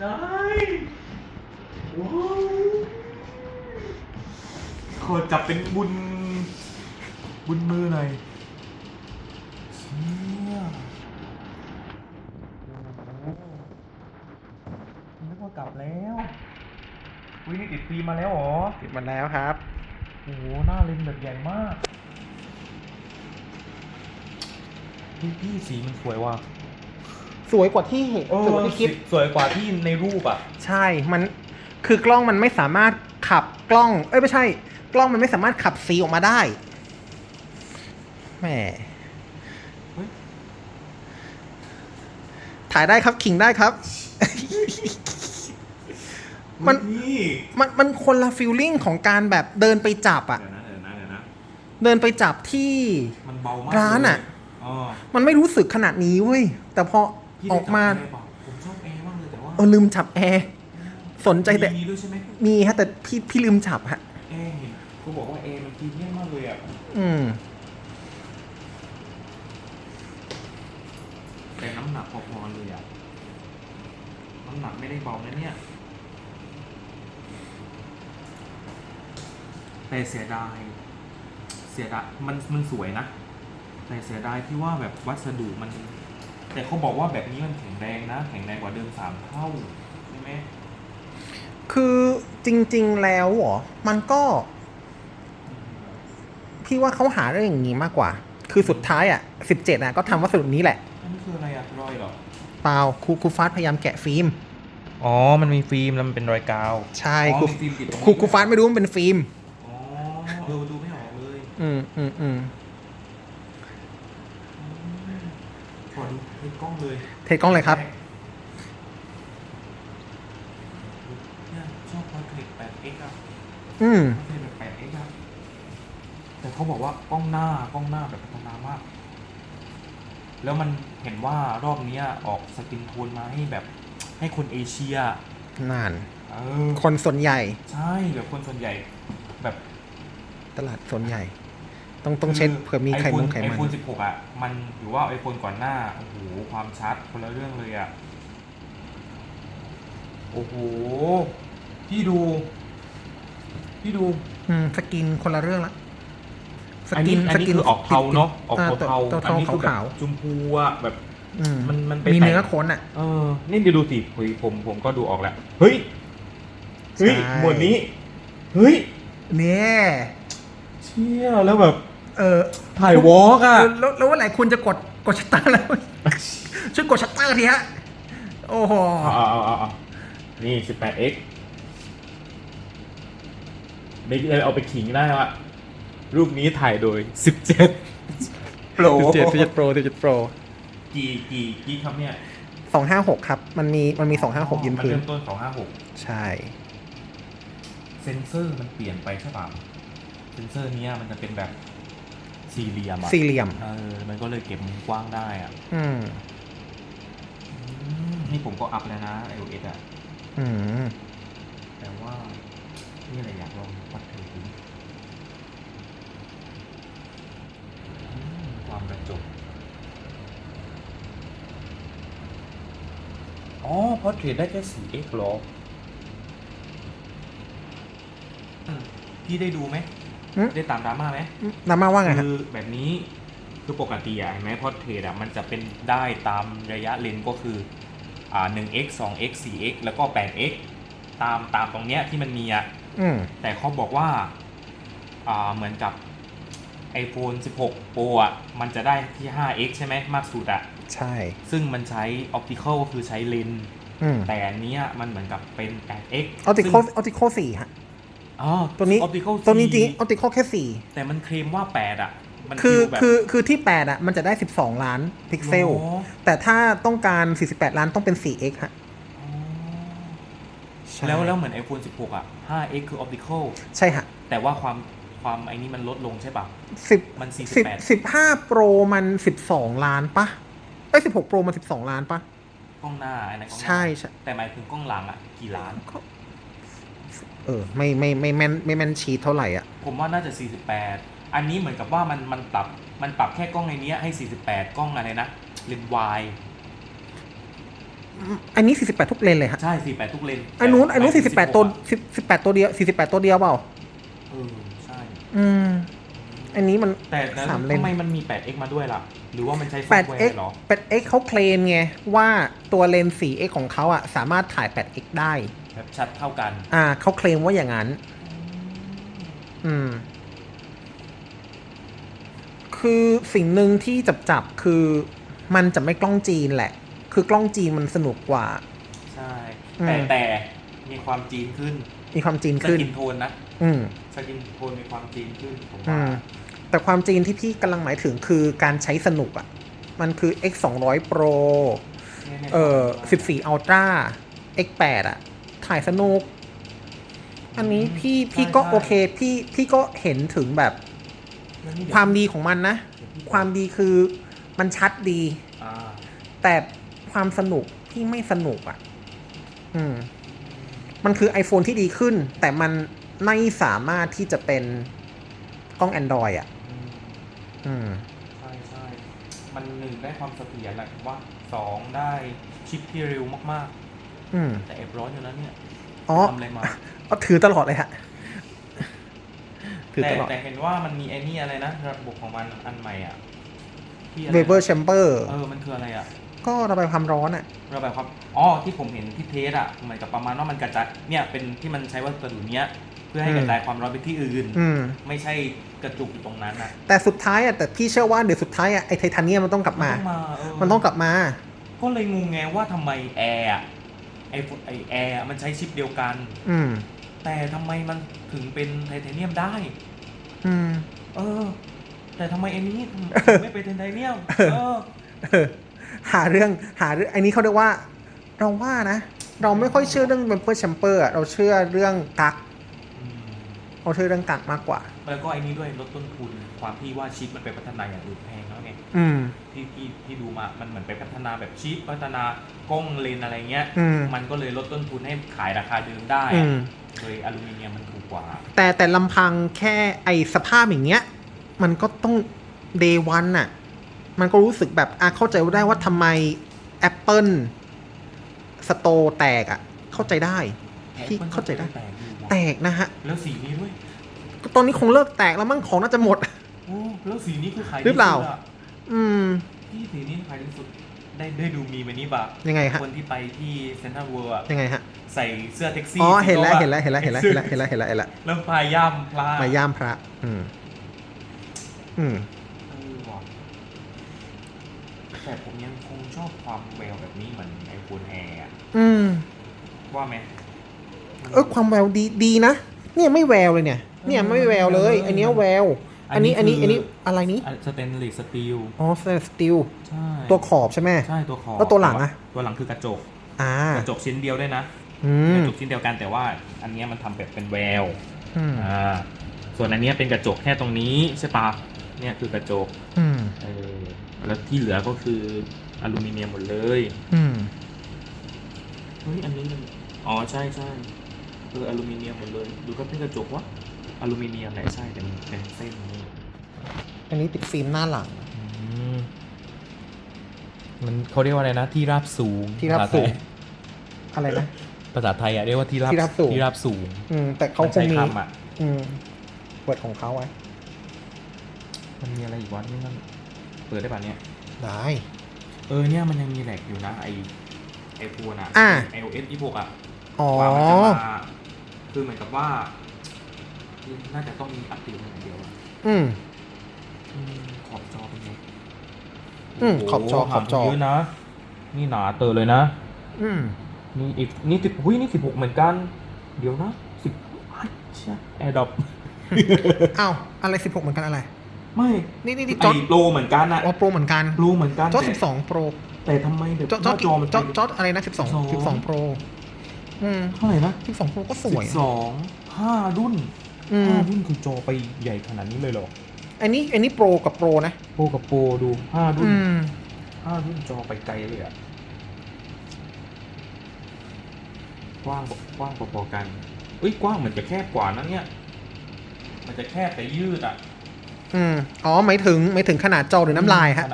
ได้ว้าวขอจับเป็นบุญ บุญมือหน่อยเชี่ยโอ้โหนึกว่ากลับแล้ววินี่ติดฟิล์มมาแล้วเหรอ ติดมาแล้วครับ โอ้โห หน้าเลนส์แบบใหญ่มาก พี่พี่สีมันสวยว่ะ สวยกว่าที่เห็นสวยกว่าที่คิด สวยกว่าที่ในรูปอะ ใช่ มัน คือกล้องมันไม่สามารถขับกล้อง เอ้ยไม่ใช่ กล้องมันไม่สามารถขับสีออกมาได้ แหมเฮ้ยถ่ายได้ครับขิงได้ครับ มันนี่มัน มันคนละฟิลลิ่งของการแบบเดินไปจับอะเดี๋ยวนะเดี๋ยวนะเดี๋ยวนะเดินไปจับที่มันเบามากร้านอะเลยอ๋อมันไม่รู้สึกขนาดนี้เว้ย แต่พอ พี่ออกมาได้จับแร์เปล่ผมชอบแอร์มากเลยแต่ว่าเออลืมจับแอร์สนใจแต่มีด้วยใช่ไหมมีฮะแต่พี่พี่ลืมจับฮะ แอร์เห็นเขาบอกว่าแอร์มันพรีเมียมมากเลยอะอืม แต่น้ำหนักพอๆเลยอะน้ำหนักไม่ได้เบานะเนี่ยแต่เสียดายเสียดายมันมันสวยนะแต่เสียดายที่ว่าแบบวัสดุมัน แต่เขาบอกว่าแบบนี้มันแข็งแรงนะ แข็งแรงกว่าเดิมสามเท่าใช่ไหมคือจริง ๆ แล้วเหรอมันก็พี่ว่าเขาหาเรื่องอย่างนี้มากกว่า คือสุดท้ายอะสิบเจ็ดอะก็ทำวัสดุนี้แหละ อันนี้คืออะไรอะรอยเหรอเปล่าครูครูฟาสพยายามแกะฟิล์ม อ๋อ มันมีฟิล์มแล้วมันเป็นรอยกาว ใช่อ๋อครูมีฟิล์มติดตรงนี้ครูครูฟาสไม่รู้มันเป็นฟิล์ม อ๋อเออดูไม่ออกเลย อืมอืมอืม ขอดูให้กล้องเลยเทกล้องเลยครับเนี่ยชอบพอร์เทรต 8x อะอืมพอร์เทรตแบบ 8x อะแต่เขาบอกว่ากล้องหน้ากล้องหน้าแบบพัฒนามาก แล้วมันเห็นว่ารอบเนี้ยออกสกินโทนมาให้แบบ ให้คนเอเชียนานเออคนส่วนใหญ่ ใช่แบบคนส่วนใหญ่ แบบตลาดส่วนใหญ่ ต้องต้องเช็ดเผื่อมีไขมันไขไอมันโฟน16อะ มันหรือว่าไอโฟนก่อนหน้า โอ้โห ความชัดคนละเรื่องเลยอะ โอ้โห พี่ดู พี่ดู อืมสกินคนละเรื่องละสอันกินี้นอันสนี้กินคือออกเทาเนาะออกอ่เทาตัวๆอันนี้เทาคือแบบขาวจุมพูอะแบบๆอืมมันมันไปมีแตะเนื้อขนอะเออนี่ดูดูสิเฮ้ยผมผมก็ดูออกแล้ว เฮ้ย เฮ้ยใช่หมวดนี้ เฮ้ย เนี่ยเชี่ยแล้วแบบ เออถ่ายวอล์กอะแล้วแล้วว่าไหนคุณจะกดกดชัตเตอร์แล้ว ช่วยกดชัตเตอร์ทีฮะ โอ้โหเอาเอาเอาเอานี่ 18x เด็กเลยเอาไปขิงได้ว่ารูปนี้ถ่ายโดย 17 Pro เจ็ดเจ็ดโปรเจ็ดโปรกี่กี่กี่ครับเนี่ยสองห้าหกครับ มันมีมันมีสองห้าหกยืนมันพื้นเริ่มต้น 256 ใช่ เซนเซอร์มันเปลี่ยนไปใช่ป่ะเซนเซอร์เนี้ยมันจะเป็นแบบ สี่เหลี่ยมอะสี่เหลี่ยม เออมันก็เลยเก็บมุมกว้างได้อะอืมอืมนี่ผมก็อัพแล้วนะ iOS อะอืมแต่ว่านี่อะไรอยากลองวัดเทอดูอืมความกระจกอ๋อพอเทรดได้แค่ 4x หรออืมพี่ได้ดูไหม อืม ได้ตามดราม่าไหมน้ำมาว่าไงฮะ คือแบบนี้คือปกติอะเห็นไหมพอเทรดอะมันจะเป็นได้ตามระยะเลนก็คืออ่า 1x 2x 4x แล้วก็ 8x ตามตามตรงเนี้ยที่มันมีอะ อืม แต่เขาบอกว่า อ่า เหมือนกับ iPhone 16 Pro อะ มันจะได้ที่ 5x ใช่ไหมมากสุดอะ ใช่ ซึ่งมันใช้ optical ก็คือใช้เลนส์ อืมแต่อันเนี้ยมันเหมือนกับเป็น 8x ออติโคซึ่งออติโคสี่ฮะ อ๋อตัวนี้ optical ตัวนี้จริง4ออติโคแค่สี่แต่มันเคลมว่า8อะ มันคือฟีลแบบ คือคือที่แปดอะ มันจะได้สิบสองล้านพิกเซลหรอแต่ถ้าต้องการสี่สิบแปดล้านต้องเป็นสี่เอ็กฮะอ๋อใช่แล้วแล้วเหมือน iPhone 16 อะ 5x คือ optical ใช่ฮะแต่ว่าความความไอ้นี้มันลดลงใช่ปะสิบมันสิบ48สิบห้าโปรมันสิบสองล้านปะเอ้ยสิบหกโปรมันสิบสองล้านปะกล้องหน้าอันไหนกล้องหน้าใช่ใช่แต่หมายถึงกล้องหลังอะ กี่ล้าน เออไม่ไม่ไม่แม่นไม่แม่นชีทเท่าไหร่อะ ผมว่าน่าจะ 48 อันนี้เหมือนกับว่ามันมันปรับมันปรับแค่กล้องในเนี้ยให้ 48 กล้องอะไรนะเลนส์วายอันนี้ 48 ทุกเลนเลยฮะใช่สี่แปดทุกเลนอันนู้นอันนู้นแต่48 ตัว10 18ตัวเดียว48 ตัวเดียวเปล่าเออใช่ อืม อันนี้มันแต่แล้วสามเลน ทำไมมันมี 8x มาด้วยล่ะ หรือว่ามันใช้ซอฟต์แว 8x ร์เหรอ 8x เขาเคลมไง ว่าตัวเลนส์ 4x ของเขาอะสามารถถ่าย 8x ได้ แบบชัดเท่ากันอ่าเขาเคลมว่าอย่างนั้น อืม คือสิ่งหนึ่งที่จับจับๆคือมันจะไม่กล้องจีนแหละ คือกล้องจีนมันสนุกกว่า ใช่อืมแต่แต่มีความจีนขึ้นมีความจีนสขึ้น กินโทนนะ อืมสกินโทนมีความจีนขึ้นผมอืว่ามแต่ความจีนที่พี่กำลังหมายถึงคือการใช้สนุกอะ่ะ มันคือ x 2 0 0 pro เนี่ยๆเอ่อผมว่า14 ultra x 8อะ ถ่ายสนุก อันนี้พี่พี่ก็ใช่โอเค พี่พี่ก็เห็นถึงแบบแล้วนี่เดี๋ยความดีของมันนะ เดี๋ยพี่ความดีคือมันชัดดี อ่าแต่ความสนุกพี่ไม่สนุกอะ อืม มันคือ iPhone ที่ดีขึ้น แต่มัน ไม่สามารถที่จะเป็นกล้อง Android อะ อืมอืมใช่ใช่มันหนึ่งได้ความเสถียรแหละผมว่าสองได้ชิปที่เร็วมากอืม ๆ แต่แอบร้อนอยู่นะเนี่ยอ๋อ ทำอะไรมา ก็ถือตลอดเลยฮะ ถือแต่ตลอด แต่เห็นว่ามันมีไอ้นี่อะไรนะ ระบบของมันอันใหม่อะที่อะไรเวนะเบอร์แชมเบอร์เออ มันคืออะไรอะ ก็ระบายความร้อนอะ ระบายความ อ๋อ ที่ผมเห็นที่เทสอะ เหมือนกับประมาณว่ามันกระจายเนี่ย เป็นที่มันใช้วัสดุเนี้ย เพื่อให้อืมกระจายความร้อนไปที่อื่น อืม ไม่ใช่กระจุกอยู่ตรงนั้นนะแต่สุดท้ายอะแต่พี่เชื่อว่าเดี๋ยวสุดท้ายอะไอไทเทเนียมมันต้องกลับมานต้องมาเออมันต้องกลับมา ก็เลยงงไงว่าทำไมแอร์อะไอไอแอร์อะมันใช้ชิปเดียวกัน อืม แต่ทำไมมันถึงเป็นไทเทเนียมได้ อืม เออ แต่ทำไมไอ้นี้ถึงไม่เป็นไทเทเนียมเออ เออหาเรื่องหาเรื่องไอ้นี้เขาเรียกว่า เราว่านะ เราไม่ค่อยเชื่อเรื่องเวเบอร์แชมเบอร์เราเชื่อเรื่องกักอืม เราเชื่อเรื่องกักมากกว่า แล้วก็ไอ้นี้ด้วยลดต้นทุนความที่ว่าชิปมันไปพัฒนาอย่างอื่นแพงแล้วไงอืม ที่ที่ที่ดูมามันเหมือนไปพัฒนาแบบชิปพัฒนากล้องเลนส์อะไรเงี้ยอืม มันก็เลยลดต้นทุนให้ขายราคาเดิมได้อือะมโดยอลูมิเนียมมันถูกกว่า แต่แต่ลำพังแค่ไอสภาพอย่างเงี้ย มันก็ต้องเดวันน่ะ มันก็รู้สึกแบบอะเข้าใจได้ว่าทำไม Apple สโตแตกอะเข้าใจได้ พี่เข้าใจได้ แตกอยู่ แตว่ะกนะฮะ แล้วสีนี้ด้วยก็ตอนนี้คงเลิกแตกแล้วมั้งของน่าจะหมด โอ้แล้วสีนี้คือขายดีหรือเปล่า สุดะอืมที่สีนี้ขายดีสุดได้ได้ดูมีมันนี่ปะยังไงฮะ คนที่ไปที่เซ็นทรัลเวิลด์อะยังไงฮะ ใส่เสื้อแท็กซี่อ๋อ เห็นแล้วที่เห็นขาแล้ว เห็นแล้ว เห็นแล้ว เห็นแล้ว เห็นแล้ว เห็นแล้วเห็นแล้วแล้วพายย่ำพลามาย่ามพระ อืม อืม เออว่ะแต่ผมยังคงชอบความแววแบบนี้เหมือนไอโฟนแอร์อืม ว่าไหม เออความแววดีดีนะเนี่ยไม่แววเลยเนี่ย เนี่ยไม่แววเลยอันเนี้ยแวว อันนี้อันนี้อันนี้อะไรนี้สเตนเลสสตีลอ๋อสตีลใช่ตัวขอบใช่ไหมใช่ตัวคอแล้วตัวหลังอะตัวหลังคือกระจกอ่ากระจกชิ้นเดียวด้วยนะอืกมระจกชิ้นเดียวกันแต่ว่า อันเนี้ยมันทำแบบเป็นแววอืมอ่าส่วนอันเนี้ยเป็นกระจกแค่ตรงนี้ใช่ปะเนี่ยคือกระจกอืมเออแล้วที่เหลือก็คืออลูมิเนียมหมดเลย อืมเฮ้ยอันนี้มันอ๋อใช่ใช่ เอออลูมิเนียมหมดเลย ดูก็เป็นกระจกวะอลูมิเนียมแหละใช่แต่มันเป็นเส้นนี่อันนี้ติดฟิล์มหน้าหลัง อืมมันเขาเรียกว่าอะไรนะ ที่ราบสูงที่ราบสูงภษไทยอะไรนะ ภาษาไทยอะเรียกว่าที่ราบที่ราบสูง ที่ราบสูงอืม แต่เขามันคงใช้มีคำอะอืมเปิดของเขาไว้มันมีอะไรอีกวะนี่มันเปิดได้ป่ะเนี่ย ได้ เออเนี่ยมันยังมีแหลกอยู่นะไอไอโฟนอะอ่า iOS 26อะอ๋อ กว่ามันจะมา คือเหมือนกับว่า น่าจะต้องมีอัปเดตอย่างเดียวอะอืม อืมขอบจอเป็นไงอืมโโหขอบจอขอบจอห่างกันเยอะนะ นี่หนาเตอเลยนะ อืม นี่อีกนี่สิบหุ้ยนี่สิบหกเหมือนกัน เดี๋ยวนะสิบเชี่ยแอร์ดอปอ้าวอะไรสิบหกเหมือนกันอะไร ไม่นี่นี่นี่ไอจอร์ดโปรเหมือนกันอะอ๋อโปรเหมือนกัน โปรเหมือนกันจอร์ดแต่สิบสองโปรแต่ทำไมแบบจอร์ดหจอน้าร์ดจอมันจอร์ดจอร์ดอะไรนะสิบสองสิบสองโปร อืมเท่าไหร่นะสิบสองโปรก็สวยสิบสองห้ารุ่นอืม ห้ารุ่นคือจอไปใหญ่ขนาดนี้เลยเหรออันนี้อันนี้โปรกับโปรนะ โปรกับโปรดูห้ารุ่นอืม ห้ารุ่นจอไปไกลเลยอะกว้างกว้างพอๆกันเอ้ยกว้างเหมือนจะแคบกว่านะเนี่ย มันจะแคบแต่ยืดอะอืมอ๋อหมายถึงหมายถึงขนาดจอหรือน้ำลายฮะ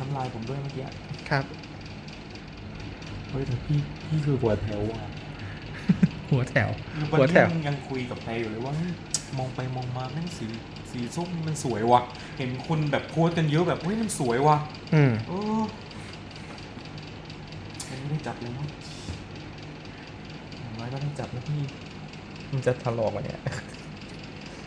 น้ำลายผมด้วยเมื่อกี้ ครับอเฮ้ยแต่พี่ พี่คือหัวแถวอะหัวแถววันหัวแถนี้วยังคุยกับแพรอยู่เลยว่าเฮ้ยมองไปมองมาแม่งสีสีส้มมันสวยว่ะ เห็นคนแบบโพสต์กันเยอะแบบเฮ้ยมันสวยว่ะ อืมเออยังไม่ได้จับเลยมั้งอย่างน้อยก็ต้องจับนะพี่ มันจะถลอกวะเนี่ย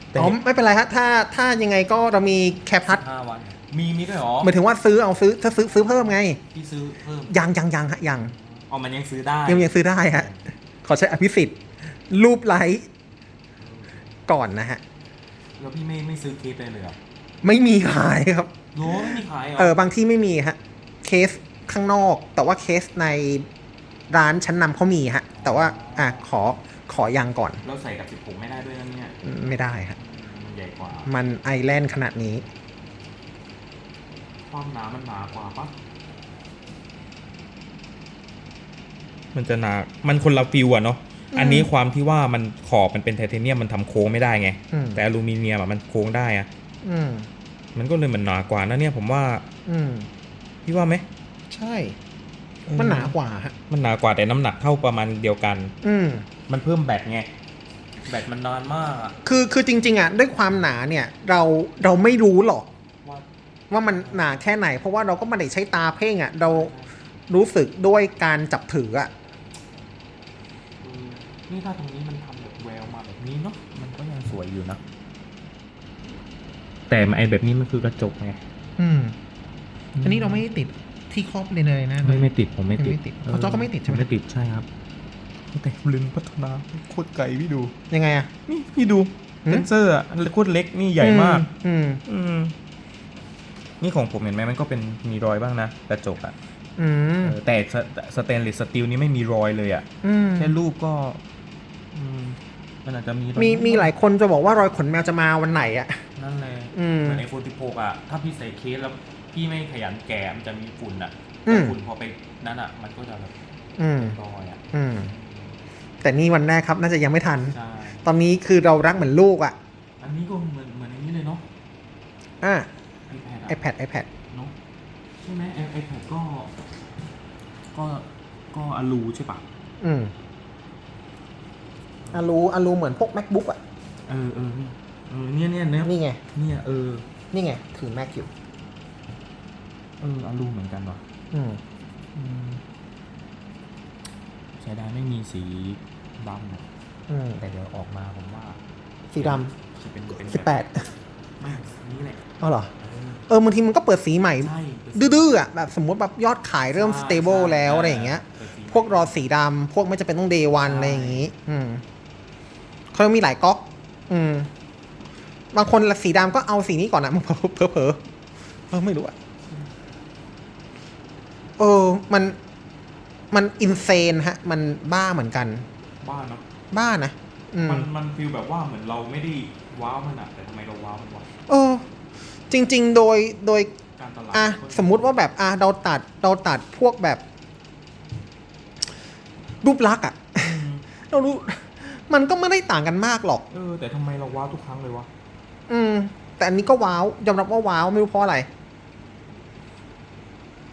แต่อ๋อไม่เป็นไรฮะถ้าถ้ายังไงก็เรามีแคปพัดห้าวัน มีมีด้วยเหรอหมายถึงว่าซื้อเอาซื้อถ้าซื้อซื้อเพิ่มไง พี่ซื้อเพิ่มยังยังยังฮะยัง อ๋อมันยังซื้อได้ยังยังซื้อได้ฮะขอใช้อภิสิทธิ์รูปไลท์ก่อนนะฮะ แล้วพี่ไม่ไม่ซื้อเคสเลยเลยเหรอไม่มีขายครับโน้ไม่มีขายเหรอเออบางที่ไม่มีฮะเคสข้างนอก แต่ว่าเคสในร้านชั้นนำเขามีฮะ แต่ว่าอะขอขอยังก่อนแล้วใส่กับสิบหกไม่ได้ด้วยนะเนี่ยไม่ได้ฮะมันใหญ่กว่า มันไอแลนด์ขนาดนี้ ความหนามันหนากว่าปะ มันจะหนามันคนละฟิวอะเนาะอืมอันนี้ความที่ว่ามันขอบมันเป็นไทเทเนียมมันทำโค้งไม่ได้ไง อืม แต่อลูมิเนียมอะมันโค้งได้อะอืมมันก็เลยมันหนากว่านะเนี่ยผมว่าอืมพี่ว่าไหมใช่มันหนากว่าฮะ มันหนากว่าแต่น้ำหนักเท่าประมาณเดียวกัน อืม มันเพิ่มแบตไงแบตมันนานมากอะคือคือจริง ๆ อะ ด้วยความหนาเนี่ย เราเราไม่รู้หรอก ว่าว่ามันหนาแค่ไหน เพราะว่าเราก็ไม่ได้ใช้ตาเพ่งอะ เรารู้สึกด้วยการจับถืออะเออ นี่ถ้าตรงนี้มันทำแบบแววมาแบบนี้เนาะมันก็ยังสวยอยู่นะแต่ไอแบบนี้มันคือกระจกไงอืมอันนี้เราไม่ได้ติดที่ครอบเลยเลยนะไม่ไม่ติดผมไม่ติดไม่ติดของจ๊อกก็ไม่ติดใช่ไหมไม่ติดใช่ครับแต่ลืมพัฒนาโคตรไกลพี่ดูยังไงอะนี่พี่ดูหืมเซนเซอร์อะโคตรเล็กนี่ใหญ่มาก อืมอืมนี่ของผมเห็นไหมมันก็เป็นมีรอยบ้างนะกระจกอะอืมเออแต่สสเตนเลสสตีลนี้ไม่มีรอยเลยอะอืมแค่รูปก็ อืมมันอาจจะมีรอยมีมีหลายคนจะบอกว่ารอยขนแมวจะมาวันไหนอะ นั่นเลยอืม เหมือนไอโฟน16อะถ้าพี่ใส่เคสแล้วพี่ไม่ขยันแกะมันจะมีฝุ่นอะอืม แต่ฝุ่นพอไปนั่นอะมันก็จะแบบอืมรอยอะอืม แต่นี่วันแรกครับน่าจะยังไม่ทัน ใช่ตอนนี้คือเรารักเหมือนลูกอะ อันนี้ก็เหมือนเหมือนอันนี้เลยเนาะอะ iPad อะ iPad iPad เนาะใช่ไหมไอไอแพดก็ ก็ก็อลูใช่ปะอืม อารูอารูเหมือนพวก macbook อะเออเออเนี่ยเออเนี่ยเนี่ยเนี่ยนี่ไง เนี่ยเออนี่ไง ถือ Mac อยู่เอออลูเหมือนกันว่ะอืมอืมใช้ได้ไม่มีสีดำอะอืมแต่เดี๋ยวออกมาผมว่าสีดจะเป็นเป็นำสิบแปดไม่นี่แหละเอาเหรอ เออเออบางทีมันก็เปิดสีใหม่ ใช่ดื้อๆอะแบบสมมติแบบยอดขายเริ่มใช่ stable ใช่แล้วอะไรอย่างเงี้ยเปิดสีพวกรอสีดำพวกไม่จะเป็นต้อง day one ใช่อะไรอย่างงี้ อืม เขายังมีหลายก๊อก อืม บางคนละสีดำก็เอาสีนี้ก่อนนะมันเผลอเผลอเผลอเออไม่รู้อะเออ มัน มันอินเซนฮะ มันบ้าเหมือนกัน บ้านเนาะบ้านะอืมมันมันฟีลแบบว่าเหมือนเราไม่ได้ว้าวมันอะแต่ทำไมเราว้าวมันวะเออ จริง ๆ โดยโดย การตลาดอะสมมุติว่าแบบอะเราตัดเราตัดพวกแบบ รูปลักษณ์อะอืมเรารู้ มันก็ไม่ได้ต่างกันมากหรอก เออแต่ทำไมเราว้าวทุกครั้งเลยวะอืม แต่อันนี้ก็ว้าวยอมรับว่าว้าวไม่รู้เพราะอะไร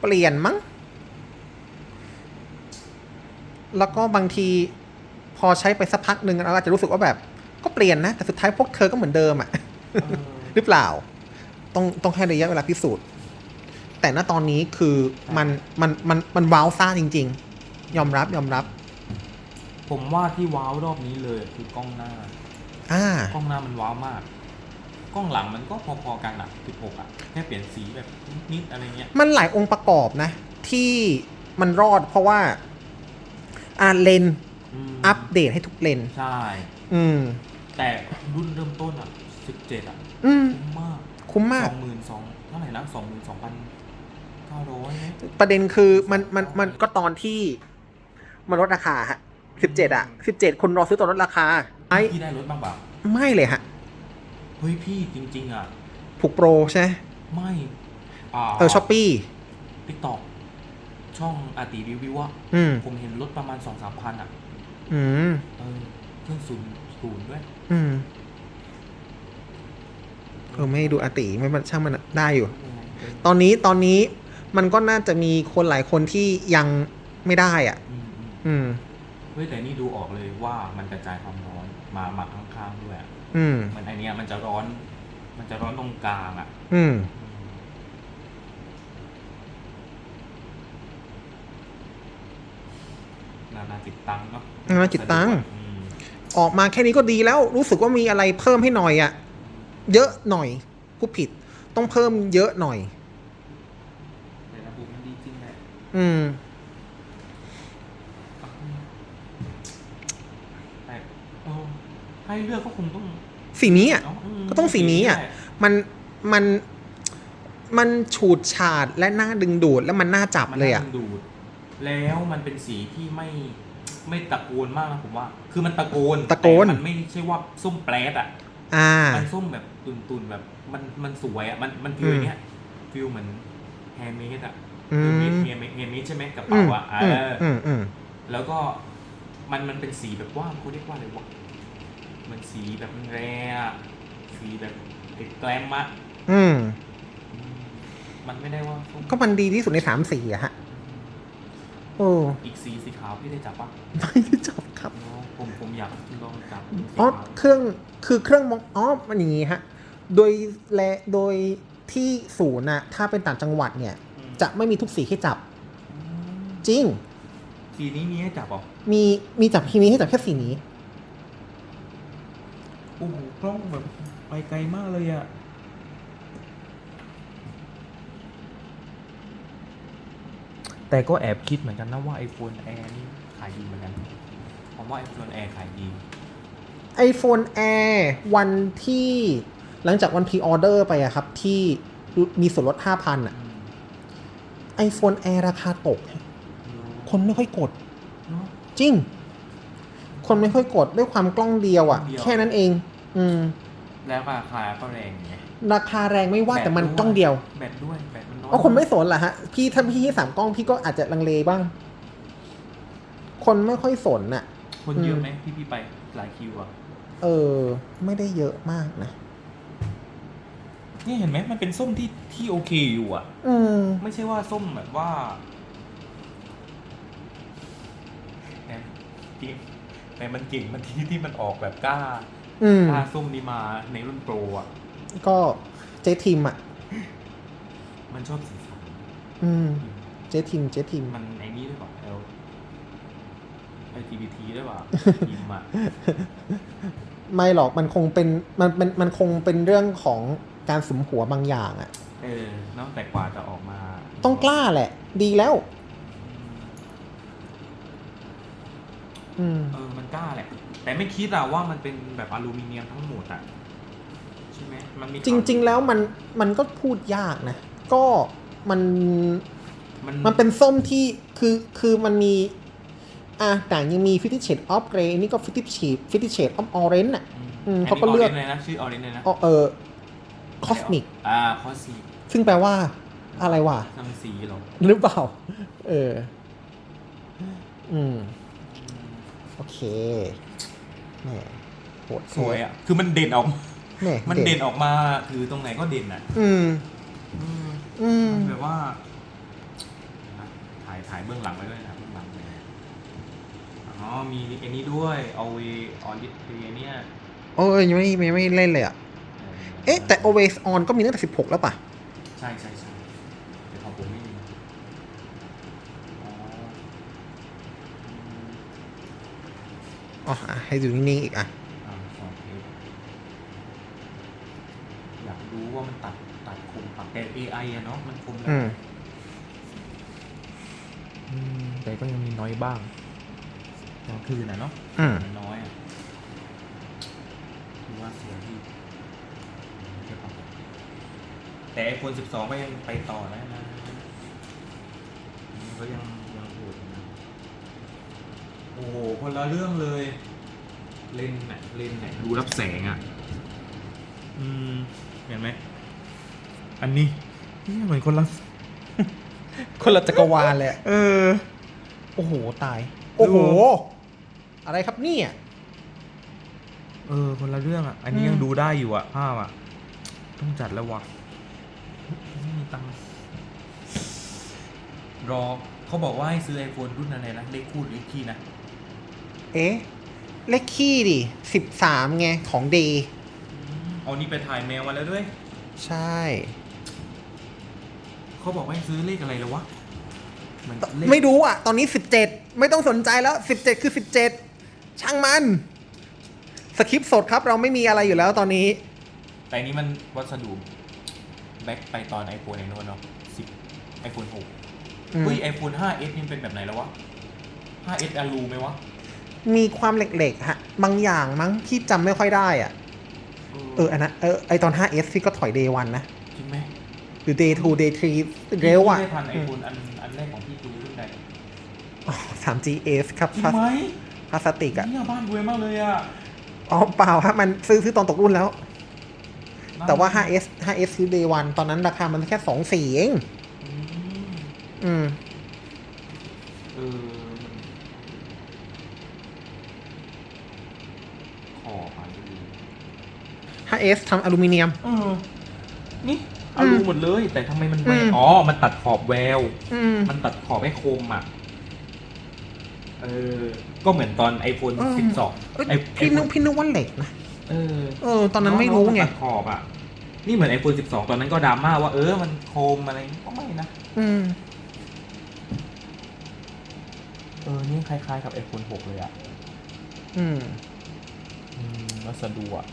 เปลี่ยนมั้ง แล้วก็บางทีพอใช้ไปสักพักหนึ่งเราอาจจะรู้สึกว่าแบบ ก็เปลี่ยนนะ แต่สุดท้ายพวกเธอก็เหมือนเดิมอะเออหรือเปล่า ต้องต้องให้ระยะเวลาพิสูจน์ แต่ณตอนนี้คือมันมันมันมันว้าวซ่าจริง ๆ ยอมรับยอมรับ ผมว่าที่ว้าวรอบนี้เลยคือกล้องหน้า อ่า กล้องหน้ามันว้าวมาก กล้องหลังมันก็พอๆกันอะ16อะแค่เปลี่ยนสีแบบนิดๆอะไรเงี้ย มันหลายองค์ประกอบนะ ที่มันรอดเพราะว่า อ่าเลนส์มอัปเดตให้ทุกเลนส์ใช่ อืม แต่รุ่นเริ่มต้นอะ17อะอืม คุ้มมากคุ้มมาก สองหมื่นสองเท่าไหร่นะสองหมื่นสองพันเก้าร้อยไหมประเด็นคือมันมันมันก็ตอนที่มันลดราคาฮะ สิบเจ็ดอะสิบเจ็ดคนรอซื้อตอนลดราคาไอ้พี่ได้รถบ้างเปล่าไม่เลยฮะเฮ้ยพี่จริง ๆอะผูกโปรใช่ไหมไม่อ่าเออช้อปปี้ติ๊กต็อกช่องอาติรีวิวอะอืมผมเห็นรถประมาณสองสามพันอะอืมเออเครื่องศูนย์ศูนย์ด้วย อืมเออไม่ดูอาติไม่มันช่างมันอะได้อยู่ ตอนนี้ตอนนี้มันก็น่าจะมีคนหลายคนที่ยังไม่ได้อะ อืมอืมอืม เฮ้ยแต่นี่ดูออกเลยว่ามันกระจายความร้อนมามาข้างๆด้วยอะอืมเหมือนไอเนี้ยมันจะร้อน มันจะร้อนตรงกลางอะ อืม นานาจิตตังเนาะนานาจิตตัง อืมออกมาแค่นี้ก็ดีแล้ว รู้สึกว่ามีอะไรเพิ่มให้หน่อยอะเยอะหน่อยผู้ผิด ต้องเพิ่มเยอะหน่อย แต่ระบบมันดีจริงแหละอืม แต่ เออให้เลือกก็คงต้องสีนี้อะ เนาะมก็ต้องสีนี้อะแหลมันมันมันฉูดฉาดและน่าดึงดูดแล้วมันน่าจับมันเลยอะน่าดึงดูดแล้วมันเป็นสีที่ไม่ไม่ตะโกนมากนะผมว่า คือมันตะโกนตะโกนแต่มันไม่ใช่ว่าส้มแปรดอะ อ่า มันส้มแบบตุนๆแบบมันมันสวยอะมันมันฟิลอืมเนี้ยฟิลเหมือนแฮมเมดอะอืมแฮมเมดแฮมเมดใช่ไหมกระอืเป๋ามอะเออืมอออืมอืมแล้วก็ มันมันเป็นสีแบบว่าเขาเรียกว่าอะไรวะเหมันสีแบบแรอะสีแบบติดแกลมอะอืมอืม มันไม่ได้ว่าส้มก็มันดีที่สุดในสามสีอะฮะ โอ้อีกสีสีขาวพี่ได้จับปะไม่ได้จับครับ เนาะผมผมอยากลองจับสีอ๋อ ขาวเครื่อง คือเครื่องมองอ๋อ มันอย่างงี้ฮะ โดยและโดยที่ศูนย์น่ะถ้าเป็นต่างจังหวัดเนี่ยอืมจะไม่มีทุกสีให้จับ อืมจริง สีนี้มีให้จับเหรอมีมีจับทีนี้ให้จับแค่สีนี้ โอ้โหกล้องแบบไปไกลมากเลยอะแต่ก็แอบคิดเหมือนกันนะว่า iPhone Air นี่ขายดีเหมือนกันผมว่า iPhone Air ขายดี iPhone Air วันที่หลังจากวันพรีออเดอร์ไปอะครับ ที่มีส่วนลด 5,000อะ iPhone Air ราคาตก คนไม่ค่อยกดเนาะจริง คนไม่ค่อยกดด้วยความกล้องเดียวอะกล้องเดียว แค่นั้นเอง อืม แล้วราคาก็แรงไงราคาแรงไม่ว่าแต่มันกล้องเดียวแบตด้วยแบตมันน้อยเอาคนไม่สนเหรอฮะ พี่ถ้าพี่ให้สามกล้องพี่ก็อาจจะลังเลบ้าง คนไม่ค่อยสนอะคนเยอะไหมที่พี่ไปหลายคิวอะ เออ ไม่ได้เยอะมากนะนี่เห็นไหมมันเป็นส้มที่ที่โอเคอยู่อะ อืม ไม่ใช่ว่าส้มแบบว่าแต่ จริงแต่มันเก่งมันที่ที่มันออกแบบกล้าอืม กล้าส้มนี้มาในรุ่นโปรอะ ก็เจทีมอะ มันชอบสีสันอืม เจทีมเจทีมมันไอ้นี้ด้วยเปล่าเอลไอทีบีทีด้วยเปล่ายิมอะไม่หรอกมันคงเป็นมันมันมันคงเป็นเรื่องของการสุมหัวบางอย่างอะ เออเนอกแต่กว่าจะออกมาต้องกล้าแหละ ดีแล้ว อืม เออมันกล้าแหละ แต่ไม่คิดอะว่ามันเป็นแบบอลูมิเนียมทั้งหมดอะใช่ไหมมันมีจริง ๆ แล้วมันมันก็พูดยากนะ ก็มันมันมันเป็นส้มที่คือคือมันมี อะแต่ยังมี Fifty Shades of Grey อันนี้ก็ Fifty Shades Fifty Shades of Orange อะอืมเขาก็เลือกนนี้ orange เลยนะชื่อออเรนเลยนะอ๋อเออ Cosmic อ่าคอสีซึ่งแปลว่า อะไรวะทำสีเหรอหรือเปล่า เออ อืมโอ เคแหมโหดสวยอะคือมันเด่นออกแหมมันเด่นออกมาคือตรงไหนก็เด่นอะอืม อืมอืมมันแบบว่านะถ่ายถ่ายเบื้องหลังไว้ด้วยนะเบื้องหลังเลยอ๋อ มีอันนี้ด้วยเอาเวออนดิสเพย์เนี่ยโอ้ยยังไม่ไม่ไม่เล่นเลยอะ เอ๊ะแต่ always on ก็มีตั้งแต่สิบหกแล้วป่ะ ใช่ใช่ใช่แต่ของผมไม่มีอ๋อ อืมอ๋ออะให้ดูนิ่งๆอีกอะอ่าสองเทปอยากรู้ว่ามันตัดตัดคมปักแต่ AI อะเนาะมันคมแล้อืวมอืมแต่ก็ยังมีน้อยบ้างกลางคืนนะเนาะอืมมันน้อยอะคือว่าสวยที่เก็บเอาแต่ไอโฟน12 ก็ยังไปต่อได้นะมันก็ยังยังโหดอยู่นะโอ้โหคนละเรื่องเลยเลนส์น่ะ เลนส์เนี่ยดูรับแสงอะ อืม เห็นไหม อันนี้นี่เหมือนคนละ คนละจักรวาลเลยอะเออ โอ้โห ตาย โอ้โหดูอะไรครับเนี่ย เออ คนละเรื่องอะ อันนี้อืมยังดูได้อยู่อะ ภาพอะ ต้องจัดแล้ววะไม่มีตังค์รอเขาบอกว่าให้ซื้อ iPhone รุ่นอะไรนะ เลขคูดเลขคี่นะ เอ๊ะ เลขขี้ดิสิบสามไงของเดย์เอานี่ไปถ่ายแมวมาแล้วด้วย ใช่ เขาบอกว่าให้ซื้อเลขอะไรแล้ววะเหมือนเลขไม่รู้อะ ตอนนี้สิบเจ็ดไม่ต้องสนใจแล้วสิบเจ็ดคือสิบเจ็ดช่างมัน สคริปต์สดครับเราไม่มีอะไรอยู่แล้วตอนนี้ แต่อันนี้มันวัสดุแบ็คไปตอน iPhone ไอโน่นเนาะสิบ iPhone หกอืม เฮ้ย iPhone 5s นี่เป็นแบบไหนแล้ววะ 5s อลูไหมวะ มีความเหล็กๆฮะบางอย่างมั้งที่จำไม่ค่อยได้อะ เอออันนั้นเออไอตอน 5S พี่ก็ถอย day 1นะ จริงไหมหรือ day 2 day 3เร็วอะพี่ได้ทันไอโฟนอันอันแรกของพี่คือรุ่นใดอ๋อ 3GS ครับจริงพลาสไหมพลาสติกอะเนี่ยบ้านรวยมากเลยอะอ๋อเปล่าฮะมันซื้อซื้อตอนตกรุ่นแล้วบ้นแต่ว่า 5S 5S ซื้อ day 1ตอนนั้นราคามันแค่ 2 4 เอง อืมอืม เออ ขอไปดู 5S ทำอลูมิเนียม เออนี่อืเอามรูหมดเลย แต่ทำไมมันแหวอืกมอ๋อ มันตัดขอบแวว อืม มันตัดขอบให้คมอะ เออ ก็เหมือนตอน iPhone เออ12เอ้ยไอ้พี่นึกไอ้พี่นึกว่าเหล็กนะ เออเออ ตอนนั้นไม่รู้ไง ตัดขอบอะ นี่เหมือน iPhone 12 ตอนนั้นก็ดราม่าว่าเออ มันโคมอะไรก็ไม่นะ อืม เออ นี่คล้ายๆกับ iPhone 6 เลยอะ อืม nasa duwa.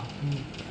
Okay.